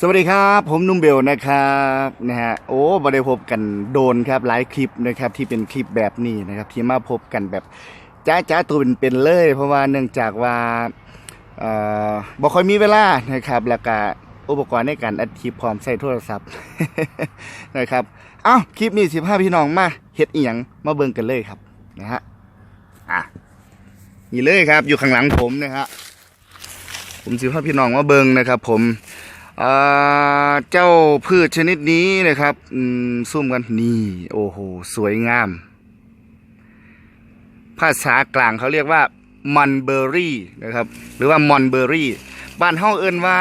สวัสดีครับ ผมนุ่มเบลนะครับนะฮะโอ้บได้พบกันโดนครับหลายคลิปนะครับที่เป็นคลิปแบบนี้นะครับที่มาพบกันแบบจ้าจ้าตัวเป็นๆเลย เพราะว่าเนื่องจากว่าเอ่อบ่ค่อยมีเวลานะครับแล้วก็อุปกรณ์ในการอัดคลิปพร้อมใส่โทรศัพท์นะครับเอ้าคลิปนี้สิพาพี่น้องมาเฮ็ดอีหยังมาเบิ่งกันเลยครับนะฮะอะนี่เลยครับอยู่ข้างหลังผมนะฮะผมสิพาพี่น้องมาเบิ่งนะครับ ผม เจ้าพืชชนิดนี้นะครับซุ่มกันนี่โอ้โหสวยงาม ภาษากลางเขาเรียกว่ามันเบอร์รี่นะครับ หรือว่ามอนเบอร์รี่บ้านเฮาเอิ้นว่า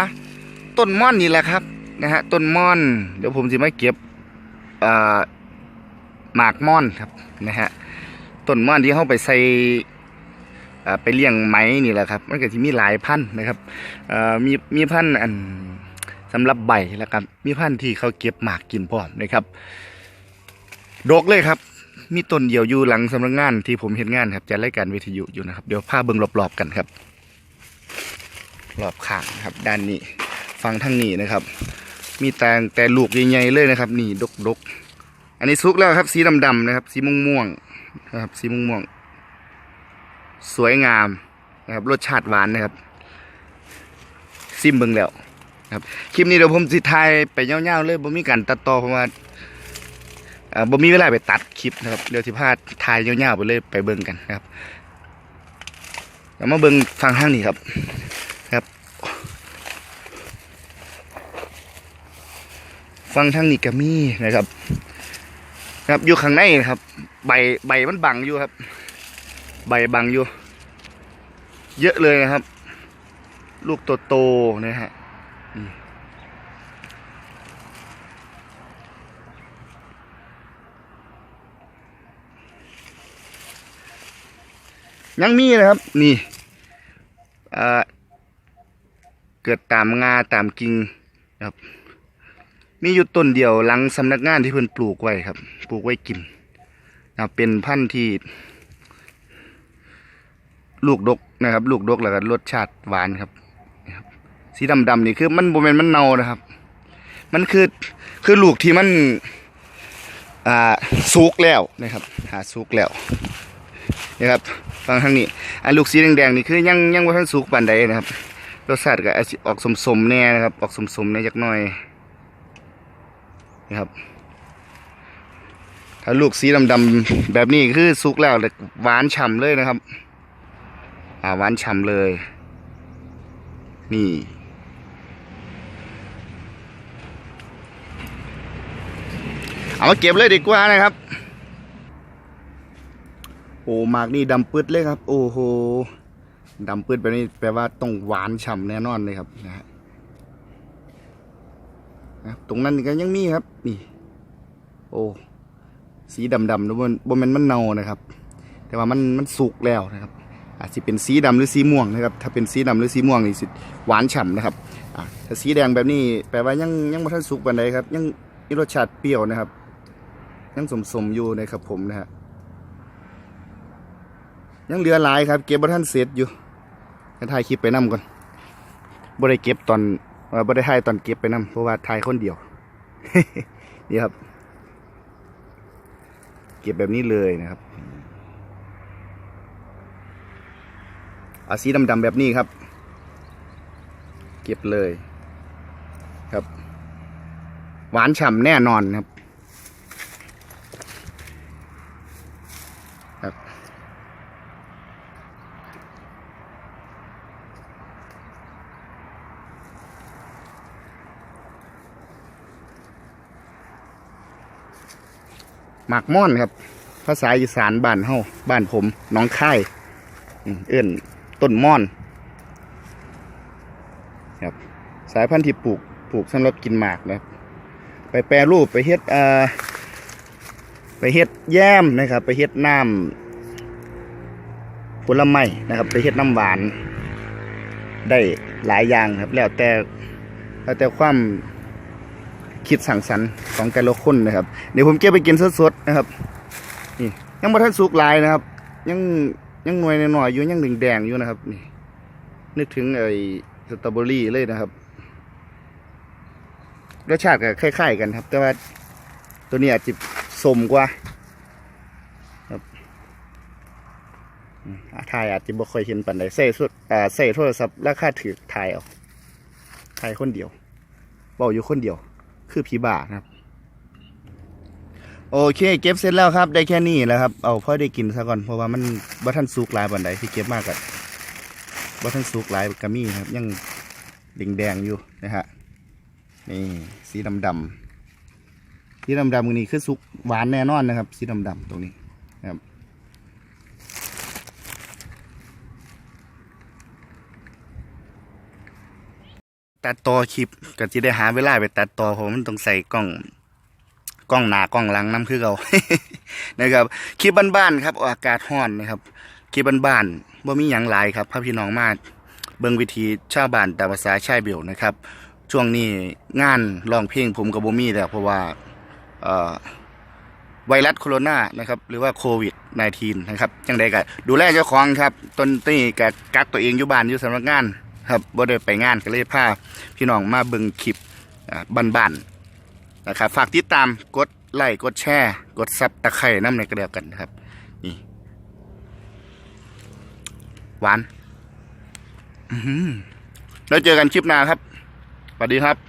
ต้นม่อนนี่แหละครับนะฮะต้นม่อน เดี๋ยวผมจะมาเก็บหมากม่อนครับนะฮะต้นม่อนที่เฮาไปใส่ไปเลี้ยงไหมนี่แหละครับ มันก็จะมีหลายพันนะครับมีมีพันอัน สำหรับใบแล้วครับมีพันธุ์ที่เขาเก็บหมากกินพร้อมนะครับดกเลยครับ มีต้นเดียวอยู่หลังสำนักงานที่ผมเห็นงานครับจะรายการวิทยุอยู่นะครับ เดี๋ยวพาเบิ่งรอบๆกันครับรอบข้างครับ ด้านนี้ฟังทั้งนี้นะครับ มีแตงแต่ลูกใหญ่ๆเลยนะครับ นี่ดกๆ อันนี้ซุกแล้วครับ สีดำๆนะครับ สีม่วงๆนะครับ สีม่วงๆสวยงามนะครับ รสชาติหวานนะครับ ซิมเบิ่งแล้ว ครับคลิปนี้เดี๋ยวผมสิถ่ายไปยาวๆเลยบ่มีการตัดต่อเพราะว่าบ่มีเวลาไปตัดคลิปนะครับเดี๋ยวสิพาถ่ายยาวๆไปเลยไปเบิ่งกันนะครับแล้วมาเบิ่งฟังทางนี้ครับครับฟังทางนี้ก็มีนะครับ ครับอยู่ข้างในนะครับ ใบใบมันบังอยู่ครับ ใบบังอยู่ เยอะเลยนะครับ ลูกโตๆนะฮะ ยังมีนะครับ นี่เกิดตามงาตามกิ่งครับ มีอยู่ต้นเดียวหลังสำนักงานที่เพิ่นปลูกไว้ครับ ปลูกไว้กินนะครับเป็นพันธุ์ที่ ลูกดกนะครับ ลูกดกแล้วก็รสชาติหวานครับ สีดำๆนี่คือมันโบเมนมันเน่านะครับ มันคือคือลูกที่มันอ่าสุกแล้วนะครับหาสุกแล้วนะครับฟังทางนี้อันลูกสีแดงๆนี่คือยังยังว่าท่านสุกปานใดนะครับรสชาติก็อาจสิออกสมๆแน่นะครับ ออกสมๆแน่จักหน่อยนะครับถ้าลูกสีดำๆแบบนี้คือสุกแล้วหวานฉ่ำเลยนะครับ อ่าหวานฉ่ำเลย นี่ เอามาเก็บเลยดีกว่านะครับ โอ้หมากนี่ดำปืดเลยครับ โอ้โหดำปืดแบบนี้แปลว่าต้องหวานฉ่ำแน่นอนเลยครับนะฮะตรงนั้นก็ยังมีครับ นี่ โอ้สีดำๆนะบนบนมันมันเนานะครับ แต่ว่ามันมันสุกแล้วนะครับอาจจะเป็นสีดำหรือสีม่วงนะครับ ถ้าเป็นสีดำหรือสีม่วงนี่สิหวานฉ่ำนะครับถ้าสีแดงแบบนี้แปลว่ายังยังไม่ทันสุกปานใดครับ ยังมีรสชาติเปรี้ยวนะครับ ยังสมๆอยู่นะครับผมนะฮะยังเหลือหลายครับ เก็บบ่ทันเสร็จอยู่ให้ถ่ายคลิปไปนํก่อนบ่ได้เก็บตอนเอ่อบ่ได้ถ่ายตอนเก็บไปนํเพราะว่าถ่ายคนเดียวนี่ครับ เก็บแบบนี้เลยนะครับอาสีดำๆแบบนี้ครับ เก็บเลย ครับ หวานฉ่ำแน่นอนครับ หมากม่อนครับ ภาษาอีสานบ้านเฮาบ้านผมน้องค่ายเอื้นต้นม่อนครับสายพันธุ์ที่ปลูกปลูกสำหรับกินหมากนะครับ ไปแปรรูปไปเฮ็ดเอ่อไปเฮ็ดแย้มนะครับ ไปเฮ็ดน้ำผลไม้นะครับ ไปเฮ็ดน้ำหวาน ได้หลายอย่างครับ แล้วแต่แล้วแต่ความ คิดสั่งสรรค์ของแต่ละคนนะครับ เดี๋ยวผมเก็บไปกินสดๆนะครับนี่ยังบ่ทันสุกลายนะครับ ยังยังหน่วยหน่อยอยู่ยังแดงๆอยู่นะครับนี่นึกถึงไอ้สตรอเบอรี่เลยนะครับรสชาติก็คล้ายๆกันครับ แต่ว่าตัวนี้อาจจะสมกว่าครับอืมอ่าถ่ายอาจจะบ่ค่อยเห็นปานใดใส่สุดอ่าใส่โทรศัพท์ราคาถือถ่ายเอาถ่ายคนเดียวเบาอยู่คนเดียว คือผีบาครับ โอเค เก็บเสร็จแล้วครับ ได้แค่นี้แล้วครับ เอาพ่อได้กินซะก่อนเพราะว่ามันบัทันสุกหลายบันไดที่เก็บมากกับบัทันสุกหลายกะมี่ครับ ยังแดงอยู่นะฮะนี่สีดำดำสีดำๆตรงนี้คือสุกหวานแน่นอนนะครับ สีดำดำตรงนี้นะครับ ตัดต่อคลิปก็จะได้หาเวลาไปตัดต่อเพราะมันต้องใส่กล้องกล้องหน้ากล้องหลังน้ำคือเรา นะครับคลิปบ้านๆครับอากาศร้อนนะครับคลิปบ้านๆบ่มีหยังหลายครับพาพี่น้องมาเบิ่งวิธีชาวบ้านตามภาษาชายเบลนะครับ ช่วงนี้งานร้องเพลงผมกับบ่มีแล้วเพราะว่าเอ่อไวรัสโคโรนานะครับ หรือว่าโควิด -19 นะครับจังใดก็ดูแลเจ้าของครับตนนี้กักตัวเองอยู่บ้านอยู่สำนักงาน ครับบ่ได้ไปงานก็เลยพาพี่น้องมาเบิ่งคลิปบันบ้านๆนะครับฝากติดตามกดไลค์กดแชร์กดซับตะไคร่น้ำในกระเดียวกันนะครับนี่หวานแล้วเจอกันคลิปหน้าครับสวัสดีครับ